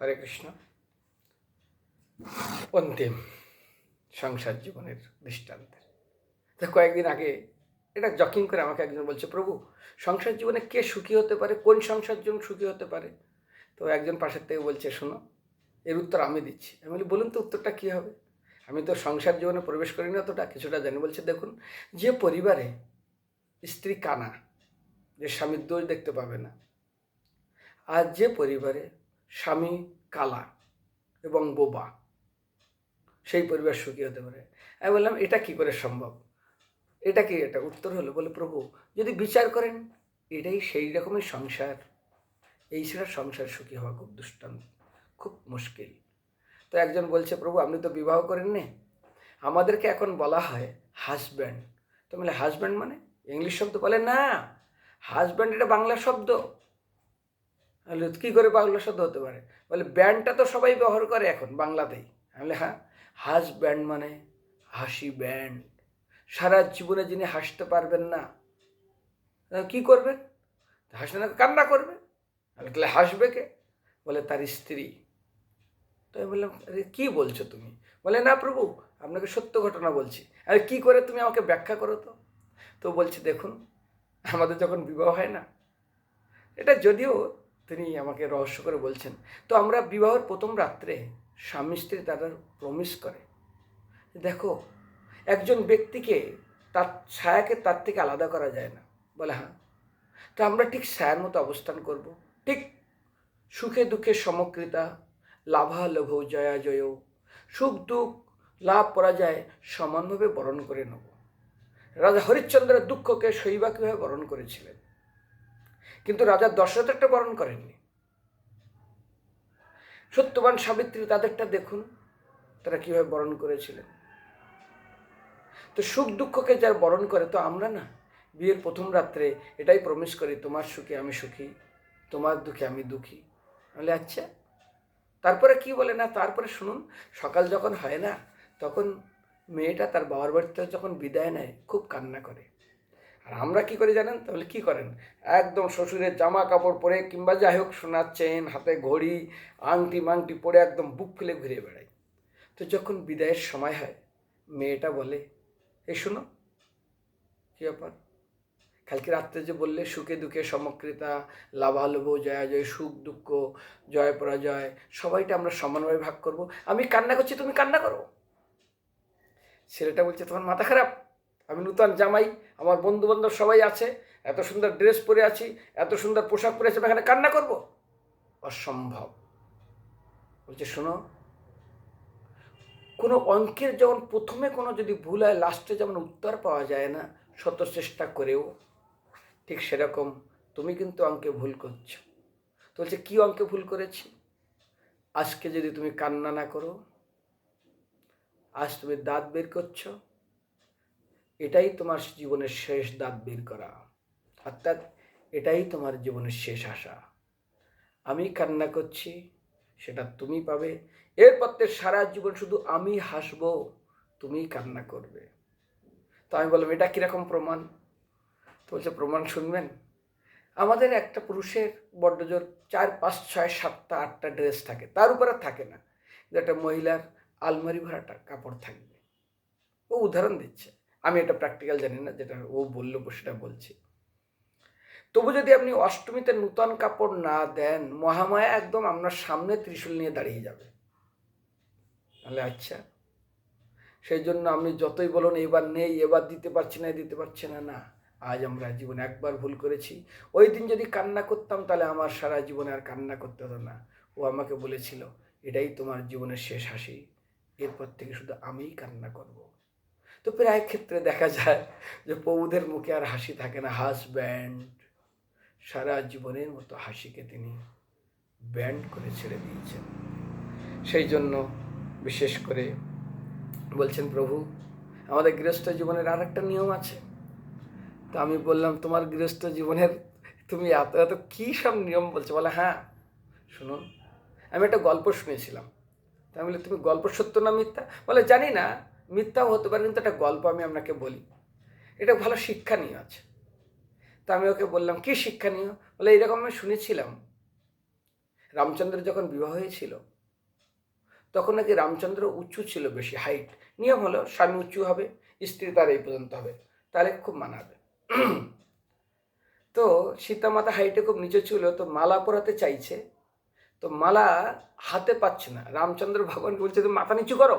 হরে কৃষ্ণ। অন্তিম সংসার জীবনের দৃষ্টান্তের। তো কয়েকদিন আগে এটা জকিং করে আমাকে একজন বলছে, প্রভু, সংসার জীবনে কে সুখী হতে পারে? কোন সংসার জীবন সুখী হতে পারে? তো একজন পাশের থেকে বলছে, শোনো, এর উত্তর আমি দিচ্ছি। আমি বলি, বলুন তো উত্তরটা কী হবে? আমি তো সংসার জীবনে প্রবেশ করিনি অতটা, কিছুটা জানি। বলছে, দেখুন, যে পরিবারে স্ত্রী কানা, যে স্বামীর দোষ দেখতে পাবে না, আর যে পরিবারে স্বামী কালা এবং বোবা। সেই পরিবার সুখী হতে পারে। আমি বললাম, এটা কি করে সম্ভব? এটা কি এটা উত্তর হলো? বলে, প্রভু, যদি বিচার করেন, এটাই সেই রকমই সংসার। এই ছাড়া সংসার সুখী হওয়া খুব দুষ্টান্ত, খুব মুশকিল। তো একজন বলছে, প্রভু, আপনি তো বিবাহ করেন করেননি। আমাদেরকে এখন বলা হয় হাজব্যান্ড তো বলে হাজব্যান্ড মানে? ইংলিশ শব্দ বলে, না হাজব্যান্ড এটা বাংলা শব্দ। কী করে বাংলা শব্দ হতে পারে? বলে, ব্যান্ডটা তো সবাই ব্যবহার করে এখন বাংলাতেই। আমি হ্যাঁ হাস ব্যান্ড মানে হাসি ব্যান্ড। সারা জীবনে যিনি হাসতে পারবেন না কি করবেন হাসলে না কান্না করবে? তাহলে হাসবে কে? বলে, তার স্ত্রী। তো আমি বললাম, আরে, কী বলছো তুমি? বলে, না প্রভু, আপনাকে সত্য ঘটনা বলছি। আরে, কী করে তুমি আমাকে ব্যাখ্যা করো তো? তো বলছে, দেখুন, আমাদের যখন বিবাহ হয় না, এটা যদিও তিনি আমাকে রহস্য করে বলছেন, তো আমরা বিবাহের প্রথম রাত্রে স্বামী স্ত্রী তারা প্রমিস করে। দেখো, একজন ব্যক্তিকে তার ছায়াকে তার থেকে আলাদা করা যায় না। বলে হ্যাঁ তো আমরা ঠিক ছায়ার মতো অবস্থান করব। ঠিক সুখে দুঃখে সমকৃতা লাভালভ জয়া জয় সুখ দুঃখ লাভ পরাজয় সমানভাবে বরণ করে নেব। রাজা হরিশ্চন্দ্রের দুঃখকে শৈবা কীভাবে বরণ করেছিলেন। কিন্তু রাজা দশরথেরটা বরণ করেননি। সত্যবান সাবিত্রী তাদেরটা দেখুন, তারা কীভাবে বরণ করেছিলেন। তো সুখ দুঃখকে যার বরণ করে তো আমরা না? বিয়ের প্রথম রাত্রে এটাই প্রমিস করি, তোমার সুখে আমি সুখী, তোমার দুঃখে আমি দুঃখী। বলে আচ্ছা। তারপরে কি বলে না? তারপরে শুনুন, সকাল যখন হয় না, তখন মেয়েটা তার বাবার বাড়িতে যখন বিদায় নেয়, খুব কান্না করে। আর আমরা কি করি জানেন? তাহলে কি করেন? একদম শ্বশুরের জামা কাপড় পরে কিংবা যাই হোক সোনার চেন হাতে ঘড়ি, আংটি মাংটি পরে একদম বুক ফুলে ঘুরে বেড়াই। তো যখন বিদায়ের সময় হয়, মেয়েটা বলে এই শোনো, কী ব্যাপার? কালকে রাত্রে যে বললে, সুখে দুঃখে সমকৃতা লাভালভ, জয়া জয়, সুখ দুঃখ, জয় পরাজয়, সবাইটা আমরা সমানভাবে ভাগ করব। আমি কান্না করছি, তুমি কান্না করো? ছেলেটা বলছে, তোমার মাথা খারাপ? আমি নূতন জামাই, আমার বন্ধু বান্ধব সবাই আছে, এত সুন্দর ড্রেস পরে আছি, এত সুন্দর পোশাক পরে আছি এখানে কান্না করব? অসম্ভব। বলছে, শোনো, কোনো অঙ্কের যেমন প্রথমে কোনো যদি ভুল হয় লাস্টে যেমন উত্তর পাওয়া যায় না, শত চেষ্টা করেও, ঠিক সেরকম তুমি কিন্তু অঙ্কে ভুল করছ। তো বলছে, কী অঙ্কে ভুল করেছি? আজকে যদি তুমি কান্না না করো, আজ তুমি দাঁত বের করছ এটাই তোমার জীবনের শেষ দাঁত বের করা। অর্থাৎ এটাই তোমার জীবনের শেষ আশা। আমি কান্না করছি, সেটা তুমি পাবে। এরপর সারা জীবন শুধু আমি হাসব তুমি কান্না করবে। তো আমি বললাম, এটা কীরকম প্রমাণ? তো বলছে, প্রমাণ শুনবেন? আমাদের একটা পুরুষের বড্ড জোর চার, পাঁচ, ছয়, সাতটা, আটটা ড্রেস থাকে। তার উপরে থাকে না। একটা মহিলার আলমারি ভরাটা কাপড় থাকবে। ও উদাহরণ দিচ্ছে। আমি এটা প্র্যাকটিক্যাল জানি না, যেটা ও বলল সেটা বলছি। তবু যদি আপনি অষ্টমীতে নূতন কাপড় না দেন, মহামায়া একদম আপনার সামনে ত্রিশূল নিয়ে দাঁড়িয়ে যাবে। তাহলে আচ্ছা। সেই জন্য আপনি যতই বলুন, এবার নেই, এবার দিতে পারছি না, দিতে পারছি না। না, আজ আমরা জীবনে একবার ভুল করেছি। ওই দিন যদি কান্না করতাম, তাহলে আমার সারা জীবনে আর কান্না করতে হতো না। ও আমাকে বলেছিল, এটাই তোমার জীবনের শেষ হাসি। এরপর থেকে শুধু আমিই কান্না করব। তো প্রায় ক্ষেত্রে দেখা যায় যে প্রভুদের মুখে আর হাসি থাকে না। হাসব্যান্ড সারা জীবনের মতো হাসিকে তিনি ব্যান্ড করে ছেড়ে দিয়েছেন। সেই জন্য বিশেষ করে বলছেন, প্রভু, আমাদের গৃহস্থ জীবনের আর একটা নিয়ম আছে। তো আমি বললাম, তোমার গৃহস্থ জীবনের তুমি এত এত কী সব নিয়ম বলছো? বলে হ্যাঁ শুনুন, আমি একটা গল্প শুনেছিলাম। তা আমি বলি তুমি গল্প সত্য না মিথ্যা? বলে, জানি না মিথ্যাও হতে পারে, কিন্তু একটা গল্প আমি আপনাকে বলি। এটা ভালো শিক্ষণীয় আছে। তা আমি ওকে বললাম, কী শিক্ষণীয়? বলে, এইরকম আমি শুনেছিলাম। রামচন্দ্র যখন বিবাহ হয়েছিল, তখন নাকি রামচন্দ্র উঁচু ছিল বেশি হাইট নিয়ম হলো, স্বামী উঁচু হবে, স্ত্রী তার এই পর্যন্ত হবে। তাহলে খুব মানাবে। তো সীতামাতা হাইটে খুব নিচে ছিল, তো মালা পরাতে চাইছে। তো মালা হাতে পাচ্ছে না। রামচন্দ্র ভগবান বলছে, তুমি মাথা নিচু করো?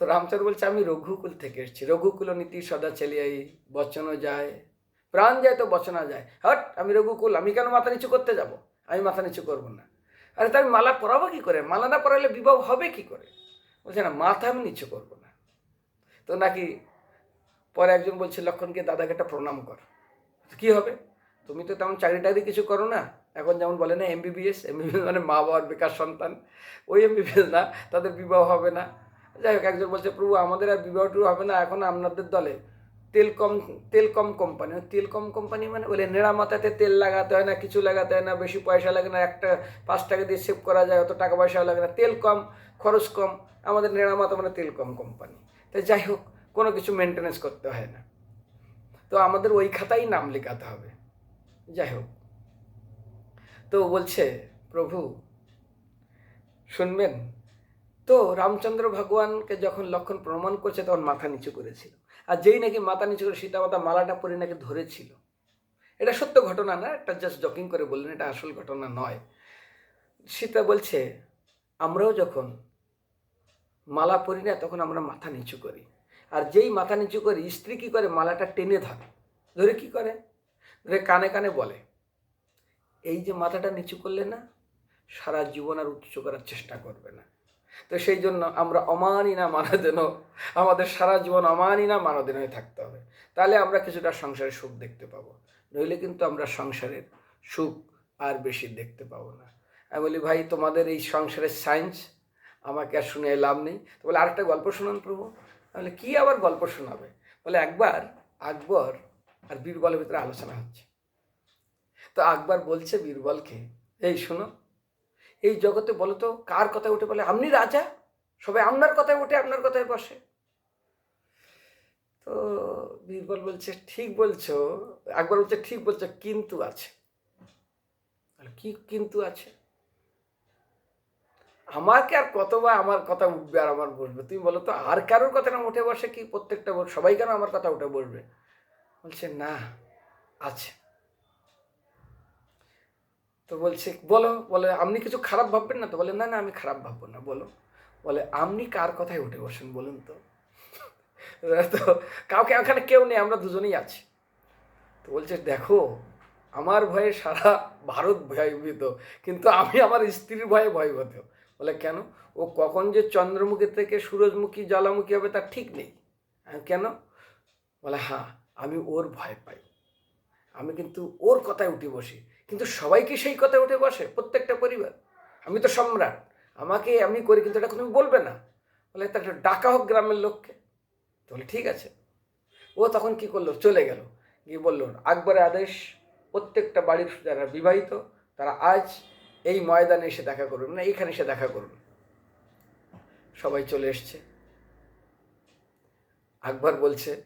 তো রামচন্দ্র বলছে, আমি রঘুকুল থেকে এসেছি। রঘুকুল নীতি সদা চলিয়াই। বচনও যায়। প্রাণ যায় তো বচনা যায়। হট, আমি রঘুকুল, আমি কেন মাথা নিচু করতে যাব? আমি মাথা নিচু করব না। আরে তাই মালা পরাবো কী করে? মালা না পরালে বিবাহ হবে কি করে? বলছে, না, মাথা আমি নিচু করব না। তো নাকি পরে একজন বলছে, লক্ষণকে দাদাকে একটা প্রণাম কর। কি হবে? তুমি তো তেমন চাকরি টাকরি কিছু করো না। এখন যেমন বলে না এমবিবিএস এমবিবিএস মানে মা বাবার বেকার সন্তান। ওই এমবিবিএস না, তাদের বিবাহ হবে না। যাই হোক, একজন বলছে, প্রভু, আমাদের আর বিবাহ টু হবে না এখন আপনাদের দলে। তেল কম তেল কম কোম্পানি তেল কম কোম্পানি মানে বলে নেড়া মাথাতে তেল লাগাতে হয় না, কিছু লাগাতে হয় না, বেশি পয়সা লাগে না, একটা পাঁচ টাকা দিয়ে সেভ করা যায়, অত টাকা পয়সা লাগে না। তেল কম খরচ কম, আমাদের নেড়া মাথা মানে তেল কম কোম্পানি। তাই যাই হোক, কোনো কিছু মেনটেনেন্স করতে হয় না। তো আমাদের ওই খাতায় নাম লেখাতে হবে। যাই হোক। তো বলছে, প্রভু, শুনবেন? তো রামচন্দ্র ভগবানকে যখন লক্ষণ প্রমাণ করছে, তখন মাথা নিচু করেছিল। আর যেই নাকি মাথা নিচু করে সীতামাতা মালাটা পরে নাকি ধরেছিল। এটা সত্য ঘটনা না একটা জাস্ট জকিং করে বললেন, এটা আসল ঘটনা নয়। সীতা বলছে, আমরাও যখন মালা পরি না, তখন আমরা মাথা নিচু করি। আর যেই মাথা নিচু করি, স্ত্রী কী করে মালাটা টেনে ধরে? ধরে কি করে? ধরে কানে কানে বলে, এই যে মাথাটা নিচু করলে না, সারা জীবন আর উচ্চ করার চেষ্টা করবে না। তো সেই জন্য আমরা অমানি না মানদেন আমাদের সারা জীবন অমানি না মানদেন হয়ে থাকতে হবে। তাহলে আমরা কিছুটা সংসারের সুখ দেখতে পাবো। নইলে কিন্তু আমরা সংসারের সুখ আর বেশি দেখতে পাবো না। আমি বলি, ভাই, তোমাদের এই সংসারের সায়েন্স, আমাকে আর শুনে লাভ নেই। তো বলে, আরেকটা গল্প শোনান প্রভু। তাহলে কি আবার গল্প শোনাবে? বলে, একবার আকবর আর বীরবলের ভিতরে আলোচনা হচ্ছে। তো আকবর বলছে বীরবলকে, এই শোনো এই জগতে বলো তো কার কথায় উঠে বলে আপনি রাজা, সবাই আপনার কথায় উঠে আপনার কথায় বসে। তো বীরবল বলছে, ঠিক বলছো। একবার বলছে, ঠিক বলছো, কিন্তু আছে। কি কিন্তু আছে? আমাকে আর কতবার আমার কথা উঠবে আর আমার বসবে? তুমি বলো তো, আর কারোর কথা না উঠে বসে কি প্রত্যেকটা সবাই কেন আমার কথা উঠে বসবে? বলছে, না, আছে। তো বলছে, বলো। বলে, আপনি কিছু খারাপ ভাববেন না তো? বলে, না না, আমি খারাপ ভাববো না। বলো। বলে, আপনি কার কথায় উঠে বসেন বলুন তো? তো কাউকে ওখানে কেউ নেই, আমরা দুজনেই আছি। তো বলছে, দেখো, আমার ভয়ে সারা ভারত ভয়ভীত কিন্তু আমি আমার স্ত্রীর ভয়ে ভয়ভীত বলে, কেন? ও কখন যে চন্দ্রমুখী থেকে সূরজমুখী, জ্বালামুখী হবে তার ঠিক নেই। কেন? বলে হ্যাঁ আমি ওর ভয় পাই। আমি কিন্তু ওর কথায় উঠে বসি। কিন্তু সবাইকে সেই কথায় উঠে বসে? প্রত্যেকটা পরিবার। আমি তো সম্রাট। আমাকে আমি করি কিন্তু এটা তুমি বলবে না। বলে তার একটা ডাকা হোক গ্রামের লোককে। বলে ঠিক আছে। ও তখন কি করল? চলে গেল। গিয়ে বলল, আকবরের আদেশ, প্রত্যেকটা বাড়ির যারা বিবাহিত, তারা আজ এই ময়দানে এসে দেখা করুন। না এইখানে এসে দেখা করুন। সবাই চলে এসছে। আকবর বলছে,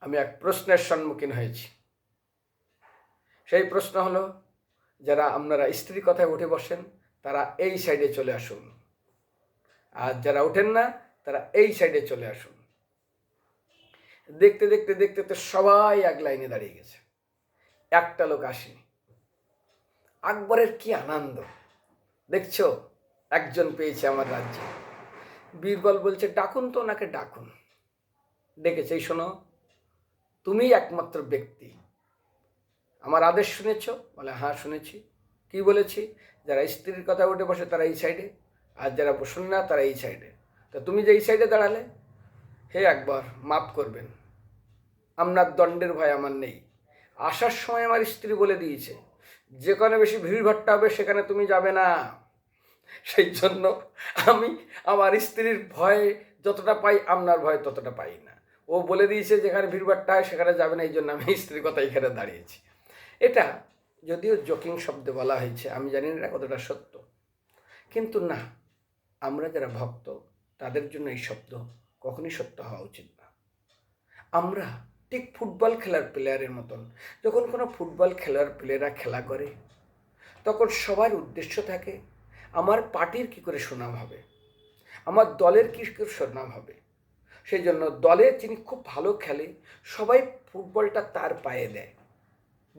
আমি এক প্রশ্নের সম্মুখীন হয়েছি। সেই প্রশ্ন হলো, যারা আপনারা স্ত্রী কথায় উঠে বসেন, তারা এই সাইডে চলে আসুন। আর যারা ওঠেন না, তারা এই সাইডে চলে আসুন। দেখতে দেখতে দেখতে তো সবাই এক লাইনে দাঁড়িয়ে গেছে। একটা লোক আসেনি। আকবরের কি আনন্দ? দেখছ? একজন পেয়েছে আমার রাজ্যে। বীরবল বলছে, ডাকুন তো ওনাকে, ডাকুন। ডেকেছে, এই শোনো, তুমিই একমাত্র ব্যক্তি। আমার আদেশ শুনেছ? বলে হ্যাঁ শুনেছি। কি বলেছি? যারা স্ত্রীর কথা উঠে বসে তারা এই সাইডে আর যারা বসুন না, তারা এই সাইডে তা তুমি যে এই সাইডে দাঁড়ালে? হে একবার মাফ করবেন। আপনার দণ্ডের ভয় আমার নেই। আসার সময় আমার স্ত্রী বলে দিয়েছে, যেখানে বেশি ভিড়ভাট্টা হবে, সেখানে তুমি যাবে না। সেই জন্য আমি আমার স্ত্রীর ভয় যতটা পাই, আপনার ভয় ততটা পাই না। ও বলে দিয়েছে, যেখানে ভিড়ভাট্টা হয়, সেখানে যাবে না। এই জন্য আমি স্ত্রীর কথা এখানে দাঁড়িয়েছি। এটা যদিও জকিং শব্দে বলা হয়েছে, আমি জানি না কতটা সত্য। কিন্তু না, আমরা যারা ভক্ত, তাদের জন্য এই শব্দ কখনই সত্য হওয়া উচিত না। আমরা ঠিক ফুটবল খেলার প্লেয়ারের মতন, যখন কোনো ফুটবল খেলার প্লেয়াররা খেলা করে, তখন সবার উদ্দেশ্য থাকে, আমার পার্টির কি করে সুনাম হবে? আমার দলের কী করে সুনাম হবে? সেই জন্য দলে যিনি খুব ভালো খেলে, সবাই ফুটবলটা তার পায়ে দেয়।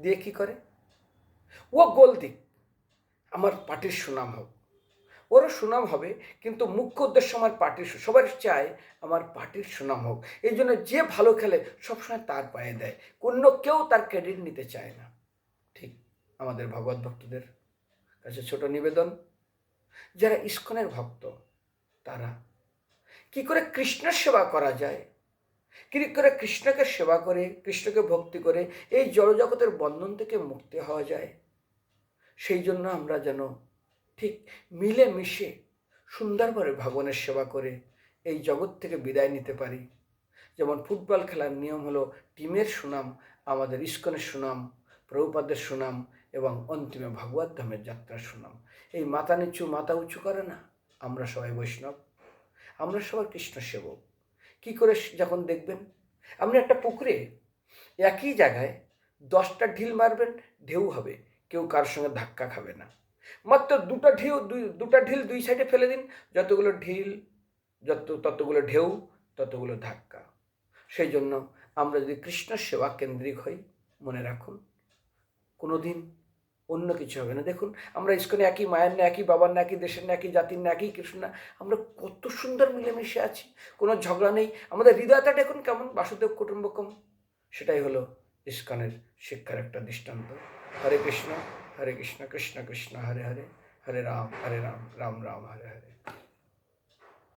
দিয়ে কি করে? ও গোল দিক। আমার পার্টির সুনাম হোক। ওরও সুনাম হবে, কিন্তু মুখ্য উদ্দেশ্য আমার পার্টির সবার চায় আমার পার্টির সুনাম হোক। এই জন্য যে ভালো খেলে সবসময় তার পায়ে দেয়। অন্য কেউ তার ক্রেডিট নিতে চায় না। ঠিক আমাদের ভগবত ভক্তদের কাছে ছোট নিবেদন। যারা ইস্কনের ভক্ত, তারা কি করে কৃষ্ণের সেবা করা যায়? করে কৃষ্ণকে সেবা করে, কৃষ্ণকে ভক্তি করে, এই জড়জগতের বন্ধন থেকে মুক্তি হওয়া যায়। সেই জন্য আমরা যেন ঠিক মিলে মিশে সুন্দরভাবে ভগবানের সেবা করে এই জগৎ থেকে বিদায় নিতে পারি। যেমন ফুটবল খেলার নিয়ম হলো টিমের সুনাম, আমাদের ইস্কনের সুনাম, প্রভুপাদের সুনাম এবং অন্তিমে ভগবত ধামের যাত্রার সুনাম। এই মাথা নিচু, মাথা উঁচু করে না? আমরা সবাই বৈষ্ণব। আমরা সবাই কৃষ্ণ সেবক। কী করে যখন দেখবেন? আপনি একটা পুকুরে একই জায়গায় দশটা ঢিল মারবেন, ঢেউ হবে, কেউ কারোর সঙ্গে ধাক্কা খাবে না। মাত্র দুটো ঢেউ, দুই, দুটা ঢিল দুই সাইডে ফেলে দিন, যতগুলো ঢিল, যত, ততগুলো ঢেউ, ততগুলো ধাক্কা। সেই জন্য আমরা যদি কৃষ্ণ সেবা কেন্দ্রিক হই, মনে রাখুন কোনো দিন অন্য কিছু হবে না। দেখুন, আমরা ইস্কনে একই, মায়ের না একই, বাবার না একই, দেশের না একই, জাতির না একই কৃষ্ণ না আমরা কত সুন্দর মিলেমিশে আছি, কোনো ঝগড়া নেই। আমাদের হৃদয়টা দেখুন কেমন, বাসুদেব কুটুম্বকম। সেটাই হলো ইস্কনের শিক্ষার একটা দৃষ্টান্ত। হরে কৃষ্ণ হরে কৃষ্ণ কৃষ্ণ কৃষ্ণ, হরে হরে হরে রাম হরে রাম রাম রাম, হরে হরে।